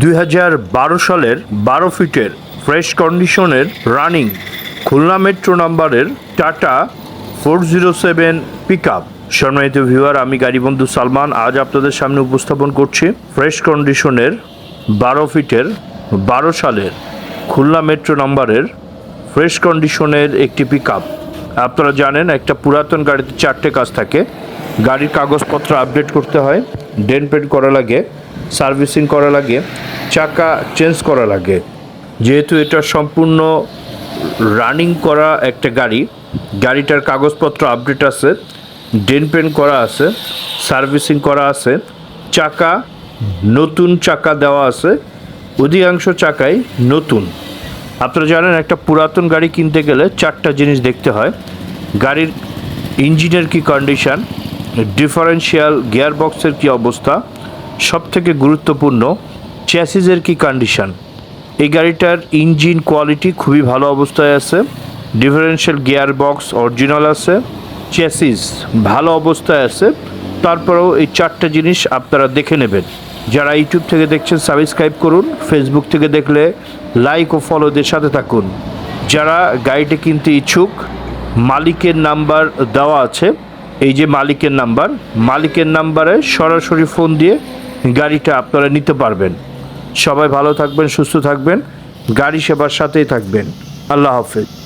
দুই হাজার বারো সালের বারো ফিটের ফ্রেশ কন্ডিশনের রানিং খুলনা মেট্রো নাম্বারের Tata four zero seven pick up সম্মানিত ভিউয়ার, আমি গাড়ি বন্ধু সালমান। আজ আপনাদের সামনে উপস্থাপন করছি ফ্রেশ কন্ডিশনের বারো ফিটের বারো সালের খুলনা মেট্রো নাম্বারের ফ্রেশ কন্ডিশনের একটি পিক আপ আপনারা জানেন, একটা পুরাতন গাড়িতে চারটে কাজ থাকে। গাড়ির কাগজপত্র আপডেট করতে হয়, ডেন পেন্ট করা লাগে। সার্ভিসিং করা লাগে, চাকা চেঞ্জ করা লাগে। যেহেতু এটা সম্পূর্ণ রানিং করা একটা গাড়ি, গাড়িটার কাগজপত্র আপডেট আছে ডেন পেন করা আছে, সার্ভিসিং করা আছে, চাকা, নতুন চাকা দেওয়া আছে, অধিকাংশ চাকাই নতুন। আপনারা জানেন একটা পুরাতন গাড়ি কিনতে গেলে চারটা জিনিস দেখতে হয়। গাড়ির ইঞ্জিনের কি কন্ডিশন ডিফারেন্সিয়াল গিয়ার বক্সের কী অবস্থা সব থেকে গুরুত্বপূর্ণ চ্যাসিসের কি কন্ডিশন এই গাড়িটার ইঞ্জিন কোয়ালিটি খুবই ভালো অবস্থায় আছে ডিফারেন্সিয়াল গিয়ার বক্স অরিজিনাল আছে চ্যাসিস ভালো অবস্থায় আছে, তারপরেও এই চারটে জিনিস আপনারা দেখে নেবেন। যারা ইউটিউব থেকে দেখছেন সাবস্ক্রাইব করুন ফেসবুক থেকে দেখলে লাইক ও ফলোদের সাথে থাকুন। যারা গাড়িটি কিনতে ইচ্ছুক, মালিকের নাম্বার দেওয়া আছে, এই যে মালিকের নাম্বার, মালিকের নাম্বারে সরাসরি ফোন দিয়ে গাড়িটা আপনারা নিতে পারবেন। সবাই ভালো থাকবেন, সুস্থ থাকবেন, গাড়ি সেবার সাথেই থাকবেন। আল্লাহ হাফেজ।